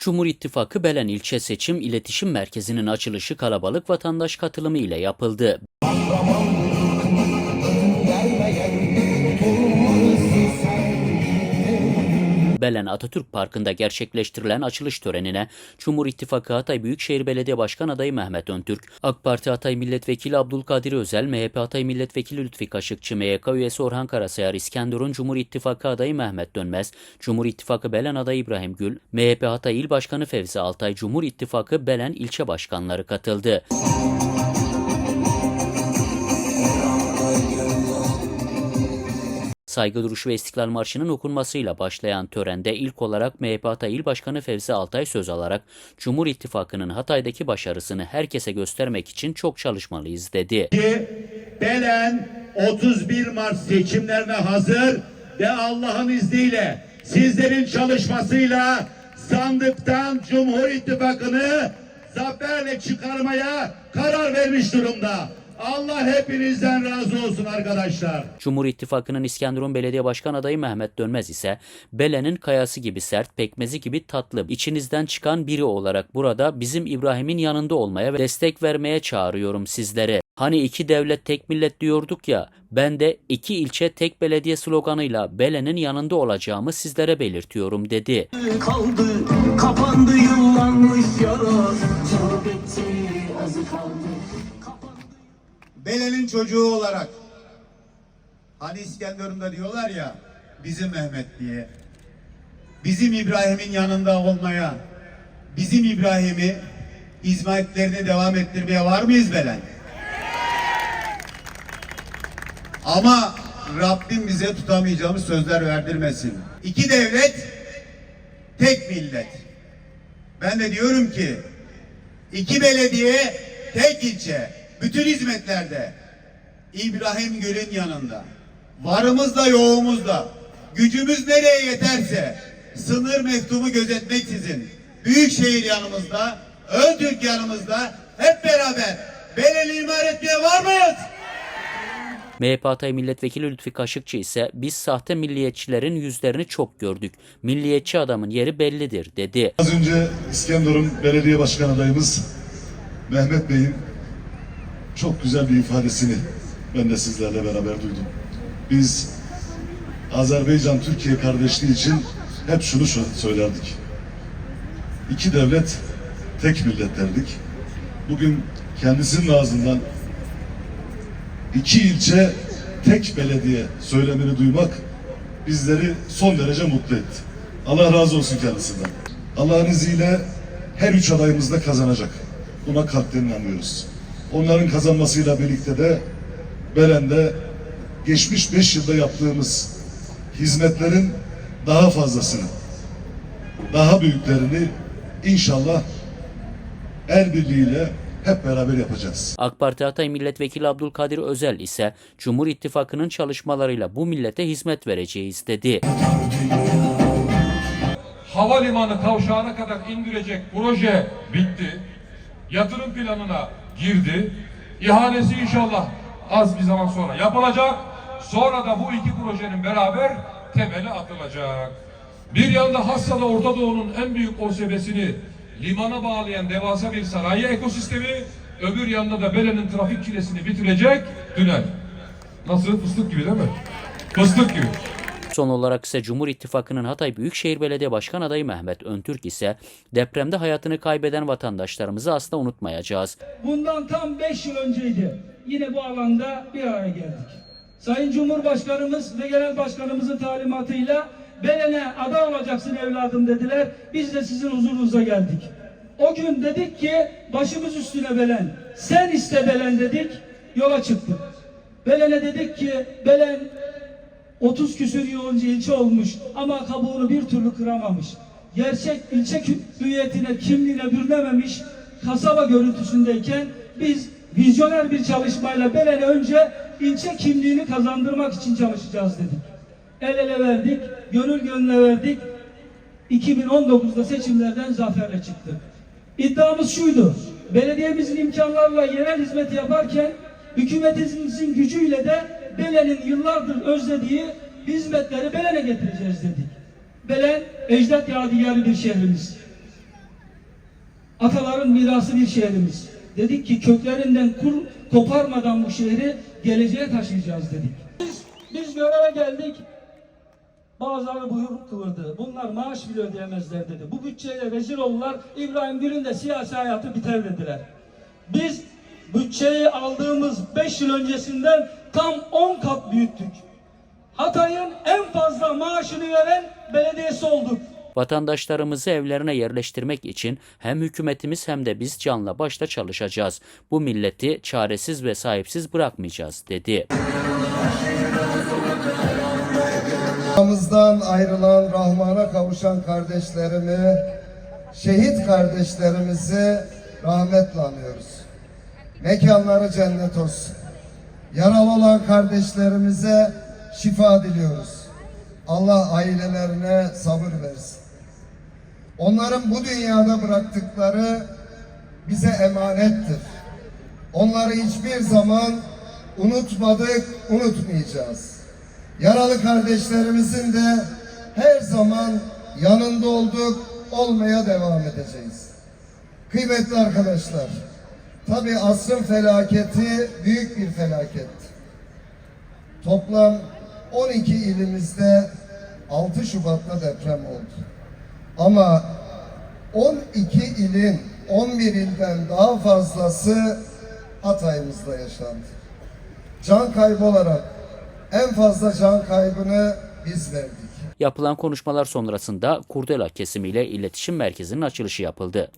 Cumhur İttifakı Belen İlçe Seçim İletişim Merkezi'nin açılışı kalabalık vatandaş katılımı ile yapıldı. Belen Atatürk Parkı'nda gerçekleştirilen açılış törenine Cumhur İttifakı Hatay Büyükşehir Belediye Başkan adayı Mehmet Öntürk, AK Parti Hatay Milletvekili Abdülkadir Özel, MHP Hatay Milletvekili Lütfi Kaşıkçı, MYK üyesi Orhan Karasayar, İskenderun Cumhur İttifakı adayı Mehmet Dönmez, Cumhur İttifakı Belen adayı İbrahim Gül, MHP Hatay İl Başkanı Fevzi Altay, Cumhur İttifakı Belen ilçe başkanları katıldı. Saygı duruşu ve İstiklal Marşı'nın okunmasıyla başlayan törende ilk olarak MHP Hatay İl Başkanı Fevzi Altay söz alarak Cumhur İttifakı'nın Hatay'daki başarısını herkese göstermek için çok çalışmalıyız dedi. Belen 31 Mart seçimlerine hazır ve Allah'ın izniyle sizlerin çalışmasıyla sandıktan Cumhur İttifakı'nı zaferle çıkarmaya karar vermiş durumda. Allah hepinizden razı olsun arkadaşlar. Cumhur İttifakı'nın İskenderun Belediye Başkan adayı Mehmet Dönmez ise Belen'in kayası gibi sert, pekmezi gibi tatlı, içinizden çıkan biri olarak burada bizim İbrahim'in yanında olmaya ve destek vermeye çağırıyorum sizlere. Hani iki devlet tek millet diyorduk ya, ben de iki ilçe tek belediye sloganıyla Belen'in yanında olacağımı sizlere belirtiyorum dedi. kaldı Kapandı yıllanmış yara azı kaldı Belen'in çocuğu olarak hani İskenderun'da diyorlar ya bizim Mehmet diye bizim İbrahim'in yanında olmaya bizim İbrahim'i hizmetlerini devam ettirmeye var mıyız Belen? Ama Rabbim bize tutamayacağımız sözler verdirmesin. İki devlet, tek millet. Ben de diyorum ki İki belediye, tek ilçe, bütün hizmetlerde İbrahim Gül'ün yanında. Varımızda yoğumuzda, gücümüz nereye yeterse sınır meftumu gözetmeksizin Büyükşehir yanımızda, Öntürk yanımızda hep beraber Beleli imar etmeye var mıyız? MHP Hatay Milletvekili Lütfi Kaşıkçı ise biz sahte milliyetçilerin yüzlerini çok gördük. Milliyetçi adamın yeri bellidir dedi. Az önce İskenderun Belediye Başkan adayımız Mehmet Bey'in çok güzel bir ifadesini ben de sizlerle beraber duydum. Biz Azerbaycan-Türkiye kardeşliği için hep şunu söylerdik. İki devlet, tek millet derdik. Bugün kendisinin ağzından iki ilçe, tek belediye söylemini duymak bizleri son derece mutlu etti. Allah razı olsun kendisinden. Allah'ın izniyle her üç adayımız da kazanacak. Buna kalpten inanıyoruz. Onların kazanmasıyla birlikte de Belen'de geçmiş beş yılda yaptığımız hizmetlerin daha fazlasını, daha büyüklerini inşallah el birliğiyle hep beraber yapacağız. AK Parti Hatay Milletvekili Abdülkadir Özel ise Cumhur İttifakı'nın çalışmalarıyla bu millete hizmet vereceğiz dedi. havalimanı kavşağına kadar indirecek proje bitti. Yatırım planına girdi. İhalesi inşallah az bir zaman sonra yapılacak. Sonra da bu iki projenin beraber temeli atılacak. Bir yanda Hassa'da Orta Doğu'nun en büyük OSB'sini limana bağlayan devasa bir sanayi ekosistemi, öbür yanda da Belen'in trafik çilesini bitirecek tünel. Nasıl? Fıstık gibi değil mi? Fıstık gibi. Son olarak ise Cumhur İttifakı'nın Hatay Büyükşehir Belediye Başkan adayı Mehmet Öntürk ise depremde hayatını kaybeden vatandaşlarımızı asla unutmayacağız. Bundan tam 5 yıl önceydi. Yine bu alanda bir araya geldik. Sayın Cumhurbaşkanımız ve Genel Başkanımızın talimatıyla Belen'e ada olacaksın evladım dediler. Biz de sizin huzurunuza geldik. O gün dedik ki başımız üstüne Belen. Sen iste Belen dedik. Yola çıktık. Belen'e dedik ki Belen 30 küsür yıl önce ilçe olmuş ama kabuğunu bir türlü kıramamış. Gerçek ilçe hüviyetine, kimliğine bürünememiş kasaba görüntüsündeyken biz vizyoner bir çalışmayla Belen'e önce ilçe kimliğini kazandırmak için çalışacağız dedik. El ele verdik, gönül gönüle verdik. 2019'da seçimlerden zaferle çıktık. İddiamız şuydu. Belediyemizin imkanlarla yerel hizmet yaparken hükümetimizin gücüyle de Belen'in yıllardır özlediği hizmetleri Belen'e getireceğiz dedik. Belen ecdat yadigarı bir şehrimiz. Ataların mirası bir şehrimiz. Dedik ki köklerinden kur, koparmadan bu şehri geleceğe taşıyacağız dedik. Biz, biz göreve geldik. Bazıları buyruk kıvırdı. Bunlar maaş bile ödeyemezler dedi. Bu bütçeyle rezil oldular. İbrahim Gül'ün de siyasi hayatı biter dediler. Biz bütçeyi aldığımız 5 yıl öncesinden tam 10 kat büyüttük. Hatay'ın en fazla maaşını veren belediyesi olduk. Vatandaşlarımızı evlerine yerleştirmek için hem hükümetimiz hem de biz canla başla çalışacağız. Bu milleti çaresiz ve sahipsiz bırakmayacağız dedi. Aramızdan ayrılan Rahman'a kavuşan kardeşlerimi, şehit kardeşlerimizi rahmetle anıyoruz. Mekanları cennet olsun. Yaralı olan kardeşlerimize şifa diliyoruz. Allah ailelerine sabır versin. Onların bu dünyada bıraktıkları bize emanettir. Onları hiçbir zaman unutmadık, unutmayacağız. Yaralı kardeşlerimizin de her zaman yanında olduk, olmaya devam edeceğiz. Kıymetli arkadaşlar, tabi asrın felaketi büyük bir felaket. Toplam 12 ilimizde 6 Şubat'ta deprem oldu. Ama 12 ilin 11 ilden daha fazlası Hatay'ımızda yaşandı. Can kaybı olarak en fazla can kaybını biz verdik. Yapılan konuşmalar sonrasında Kurdela kesimiyle iletişim merkezinin açılışı yapıldı.